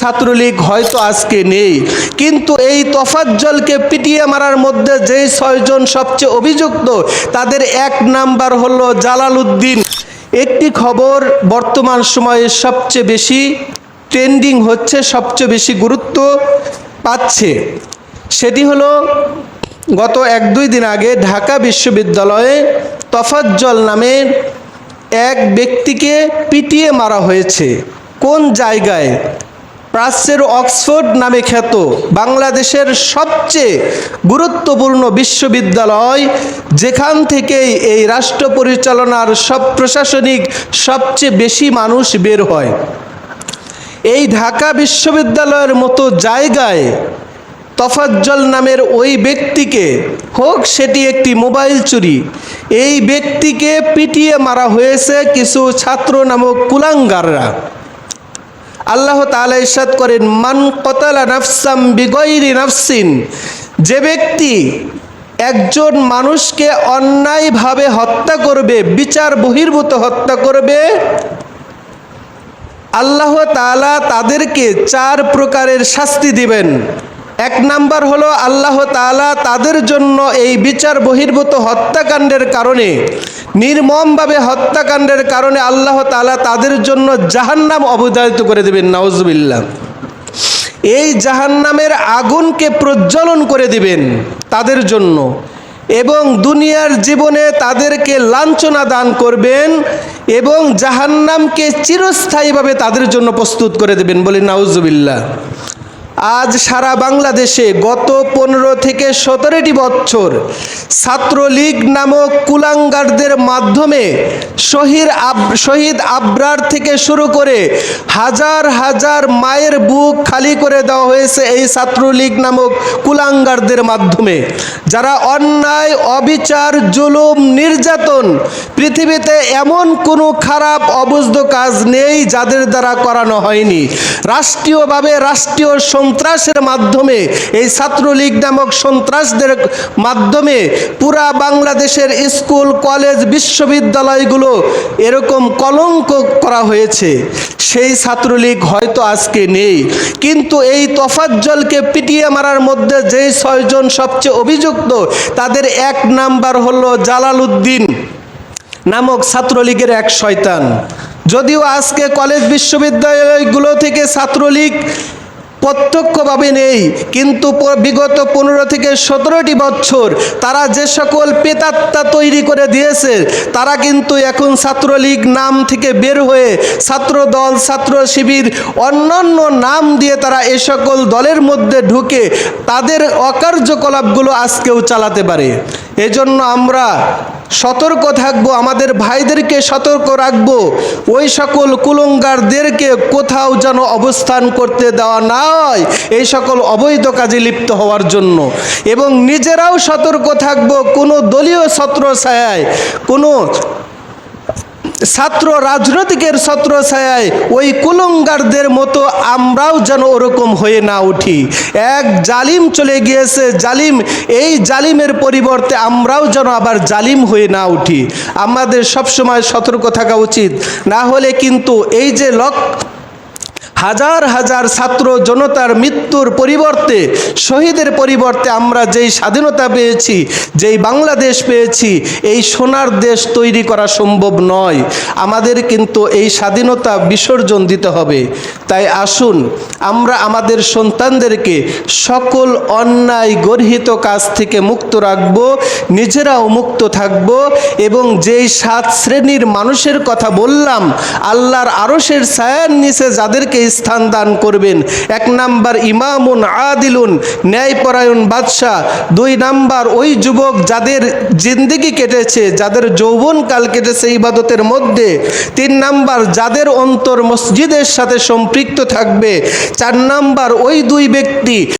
ছাত্রলীগ হয়তো আজকে নেই, কিন্তু এই তফাজ্জলকে পিটিয়ে মারার মধ্যে যেই ছয়জন সবচেয়ে অভিযুক্ত, তাদের এক নাম্বার হলো জালালউদ্দিন। একটি খবর বর্তমান সময়ে সবচেয়ে বেশি ট্রেন্ডিং হচ্ছে, সবচেয়ে বেশি গুরুত্ব পাচ্ছে। সেটি হলো গত এক দুই দিন আগে ঢাকা বিশ্ববিদ্যালয়ে তফাজ্জল নামে এক ব্যক্তিকে পিটিয়ে মারা হয়েছে। কোন জায়গায়? প্রাচ্যের অক্সফোর্ড নামে খ্যাত বাংলাদেশের সবচেয়ে গুরুত্বপূর্ণ বিশ্ববিদ্যালয়, যেখান থেকেই এই রাষ্ট্র পরিচালনার সব প্রশাসনিক সবচেয়ে বেশি মানুষ বের হয়। এই ঢাকা বিশ্ববিদ্যালয়ের মতো জায়গায় তফাজ্জল নামের ওই ব্যক্তিকে হোক সেটি একটি মোবাইল চুরি, এই ব্যক্তিকে পিটিয়ে মারা হয়েছে কিছু ছাত্র নামক কুলাঙ্গাররা। আল্লাহ তালা ইসাদ করেন, মান কতালা নাফসাম বিগৈরি নাফসিন যে ব্যক্তি একজন মানুষকে অন্যায়ভাবে হত্যা করবে, বিচার বহির্ভূত হত্যা করবে, আল্লাহ তালা তাদেরকে চার প্রকারের শাস্তি দিবেন। এক নাম্বার হলো আল্লাহ তাআলা তাদের জন্য এই বিচার বহির্ভূত হত্যাকাণ্ডের কারণে, নির্মমভাবে হত্যাকাণ্ডের কারণে আল্লাহ তাআলা তাদের জন্য জাহান্নাম অবধারিত করে দেবেন, নাউজুবিল্লাহ। এই জাহান্নামের আগুনকে প্রজ্বলন করে দিবেন তাদের জন্য এবং দুনিয়ার জীবনে তাদেরকে লাঞ্ছনা দান করবেন এবং জাহান্নামকে চিরস্থায়ীভাবে তাদের জন্য প্রস্তুত করে দেবেন, বলে নাউজুবিল্লাহ। আজ সারা বাংলাদেশে গত পনেরো থেকে সতেরোটি বছর ছাত্রলীগ নামক কুলাঙ্গারদের মাধ্যমে শহীদ আব, শহীদ আবরার থেকে শুরু করে হাজার হাজার মায়ের বুক খালি করে দেওয়া হয়েছে এই ছাত্রলীগ নামক কুলাঙ্গারদের মাধ্যমে। যারা অন্যায়, অবিচার, জুলুম, নির্যাতন, পৃথিবীতে এমন কোনো খারাপ অবুঝদ কাজ নেই যাদের দ্বারা করানো হয়নি। রাষ্ট্রীয়ভাবে রাষ্ট্রীয় সন্ত্রাসের মাধ্যমে, এই ছাত্রলীগ নামক সন্ত্রাসদের মাধ্যমে পুরা বাংলাদেশের স্কুল, কলেজ, বিশ্ববিদ্যালয়গুলো এরকম কলঙ্ক করা হয়েছে। সেই ছাত্রলীগ হয়তো আজকে নেই। কিন্তু এই তফাজ্জলকে পিটিয়ে মারার মধ্যে যেই ছয়জন সবচেয়ে অভিযুক্ত, তাদের এক নাম্বার হলো জালালউদ্দিন নামক ছাত্রলীগের এক শয়তান। যদিও আজকে কলেজ, বিশ্ববিদ্যালয়গুলো থেকে ছাত্রলীগ প্রত্যক্ষভাবে নেই। কিন্তু বিগত পনেরো থেকে সতেরোটি বছর তারা যে সকল পেতাত্তা তৈরি করে দিয়েছে, তারা কিন্তু এখন ছাত্রলীগ নাম থেকে বের হয়ে ছাত্র দল ছাত্র শিবির অন্যান্য নাম দিয়ে তারা এ সকল দলের মধ্যে ঢুকে তাদের অকার্যকলাপগুলো আজকেও চালাতে পারে। এজন্য আমরা সতর্ক থাকব, আমাদের ভাইদেরকে সতর্ক রাখব। ওই সকল কুলঙ্গারদেরকে কোথাও যেন অবস্থান করতে দেওয়া না হয়, এই সকল অবৈধ কাজে লিপ্ত হওয়ার জন্য। এবং নিজেরাও সতর্ক থাকব, কোনো দলীয় ছত্র ছায়ায় কোনো ছাত্র, রাজনৈতিকের ছত্র ছায়ায় ওই কুলঙ্গারদের মতো আমরাও যেন ওরকম হয়ে না উঠি। এক জালিম চলে গিয়েছে, জালিম, এই জালিমের পরিবর্তে আমরাও যেন আবার জালিম হয়ে না উঠি। আমাদের সবসময় সতর্ক থাকা উচিত। না হলে কিন্তু এই যে লক্ষ্য হাজার হাজার ছাত্র জনতার মৃত্যুর পরিবর্তে, শহীদের পরিবর্তে আমরা যেই স্বাধীনতা পেয়েছি, যেই বাংলাদেশ পেয়েছি, এই সোনার দেশ তৈরি করা সম্ভব নয়। আমাদের কিন্তু এই স্বাধীনতা বিসর্জন দিতে হবে। তাই আসুন, আমরা আমাদের সন্তানদেরকে সকল অন্যায় গর্হিত কাজ থেকে মুক্ত রাখব, নিজেরাও মুক্ত থাকব এবং যেই সাত শ্রেণির মানুষের কথা বললাম, আল্লাহর আরশের ছায়ার নিচে যাদেরকে স্থান দান করবেন। এক নাম্বার ইমামুন আদিলুন, ন্যায়পরায়ণ বাদশাহ। দুই নাম্বার ওই যুবক যাদের জিন্দিগি কেটেছে, যাদের যৌবন যৌবনকাল কেটেছে ইবাদতের মধ্যে। তিন নাম্বার যাদের অন্তর মসজিদের সাথে সম্পৃক্ত থাকবে। চার নাম্বার ওই দুই ব্যক্তি